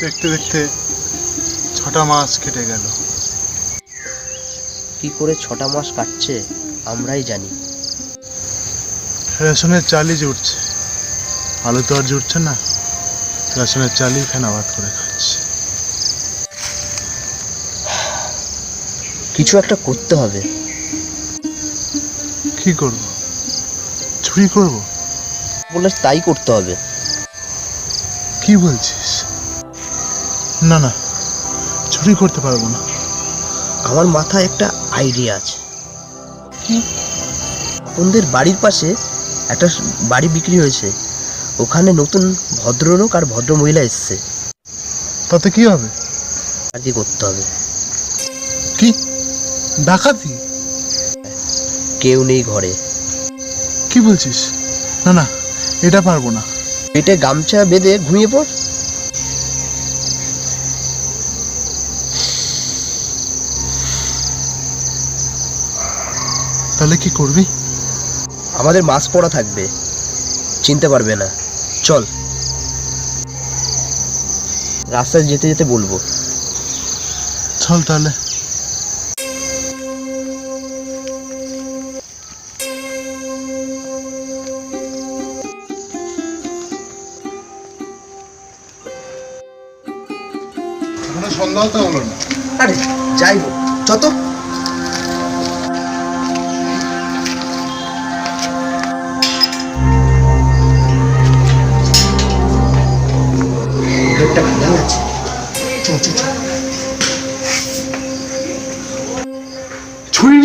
দেখতে দেখতে ছটা মাস কেটে গেল। কি করে ছটা মাস কাটছে আমরাই জানি। রেশনের চালই জুটছে। আলু তো আর জুটছে না। রেশনের চালই ফেনা ভাত করে খাচ্ছে। কিছু একটা করতে হবে। কি করব? চুরি করব? বললে তাই করতে হবে। কি বলছিস? না না। চুরি করতে পারব না। আমার মাথায় একটা আইডিয়া আছে। কি? আপনাদের বাড়ির পাশে একটা বাড়ি বিক্রি হয়েছে। ওখানে নতুন ভদ্রলোক আর ভদ্র মহিলা এসছে। তাতে কি হবে? আর কি করতে হবে। কি? ডাকাতি? কেউ নেই ঘরে। কি বলছিস? না না এটা পারব না। পেটে গামছা বেঁধে ঘুমিয়ে পড়। তাহলে কি করবি? আমাদের মাছ পড়া থাকবে। চিনতে পারবে না। চল। রাস্তায় যেতে যেতে বলব। চল তাহলে। এখনও সন্ধ্যা তো হলো না। আরে যাই হোক। যত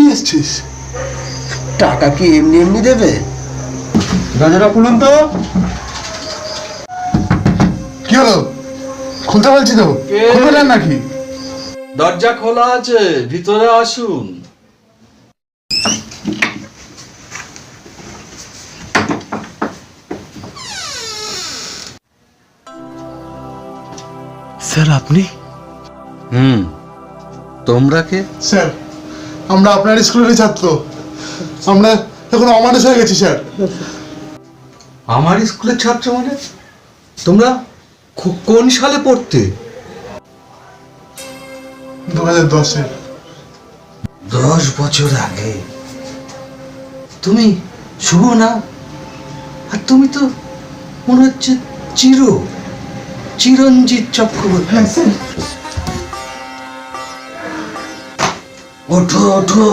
নিয়ে এসছিস? টাকা কি এমনি এমনি দেবে? গাজরা খুলুন তো। কি হলো? খুলতে বলছি তো? দেন নাকি? দরজা খোলা আছে ভিতরে আসুন। স্যার আপনি? হুম। তোমরা কে? স্যার আমরা আপনার স্কুলেরই ছাত্র। আমরা এখন অমানুষ হয়ে গেছি স্যার। আমার স্কুলের ছাত্র মানে? তোমরা খো- কোন সালে পড়তে? দু হাজার দশে দশ বছর আগে। তুমি শুভ না? আর তুমি তো মনে হচ্ছে চির চিরঞ্জিত চক্রবর্তী। ওঠো ওঠো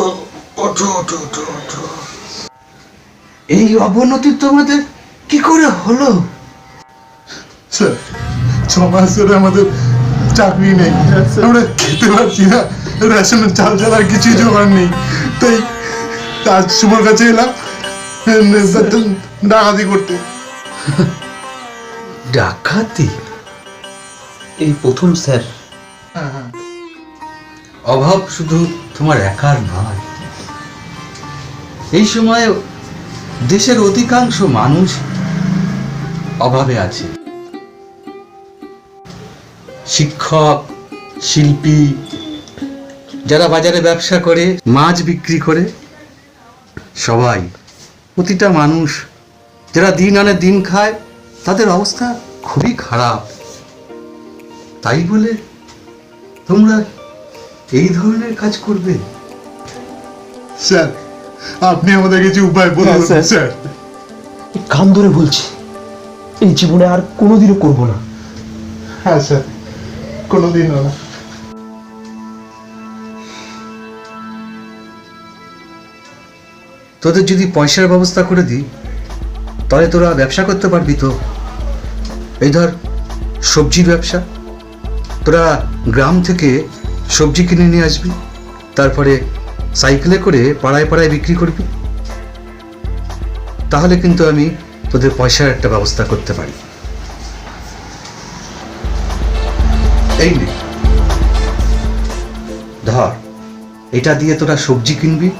ওঠো ওঠো ওঠো ওঠো। এই অবনতি তোমাদের কি করে হলো? স্যার ছ মাস ধরে আমাদের চাকরি নেই। আমরা খেতে পারছি না। রেশনের চাল ছাড়া আর কিছুই জোগাড় নেই। তাই আজ শুভর কাছে এলাম ডাকাতি করতে। ডাকাতি? এই প্রথম স্যার। হ্যাঁ হ্যাঁ। অভাব শুধু তোমার একার নয়। এই সময় দেশের অধিকাংশ মানুষ অভাবে আছে। শিক্ষক, শিল্পী, যারা বাজারে ব্যবসা করে, মাছ বিক্রি করে, সবাই, প্রতিটা মানুষ যারা দিন আনে দিন খায়, তাদের অবস্থা খুবই খারাপ। তাই বলে তোমরা এই ধরনের কাজ করবে স্যার আপনি আমাদের কিছু উপায় বলুন হ্যাঁ, স্যার। স্যার। কান ধরে বলছি এই জীবনে আর কোনোদিনও করব না। হ্যাঁ স্যার কোনোদিনও না। তোদের যদি পয়সার ব্যবস্থা করে দিই তাহলে তোরা ব্যবসা করতে পারবি তো। এই ধর সবজির ব্যবসা। তোরা গ্রাম থেকে সবজি কিনে নিয়ে আসবি, তারপরে সাইকেলে করে পাড়ায় পাড়ায় বিক্রি করবি। তাহলে কিন্তু আমি তোদের পয়সার একটা ব্যবস্থা করতে পারি। এই নে। ধর, এটা দিয়ে তোরা সবজি কিনবি,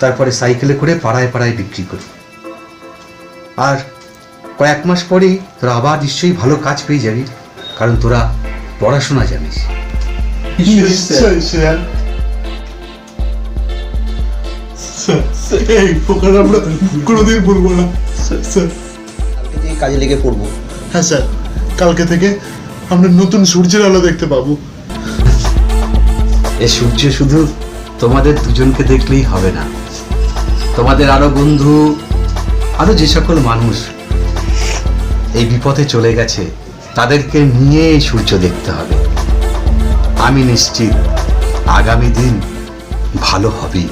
তারপরে সাইকেলে করে পাড়ায় পাড়ায় বিক্রি করবি। আর কয়েক মাস পরেই তোরা আবার নিশ্চয়ই ভালো কাজ পেয়ে যাবি, কারণ তোরা পড়াশোনা জানিস। নিশ্চয়ই স্যার স্যার এই পোকার আমরা কোনোদিন ভুলবো না স্যার কালকে থেকে কাজে লেগে পড়ব হ্যাঁ স্যার কালকে থেকে আমরা নতুন সূর্যের আলো দেখতে পাবো এ সূর্য শুধু তোমাদের দুজনকে দেখলেই হবে না। তোমাদের আরও বন্ধু আরও যে সকল মানুষ এই বিপথে চলে গেছে তাদেরকে নিয়ে সূর্য দেখতে হবে। আমি নিশ্চিত আগামী দিন ভালো হবেই।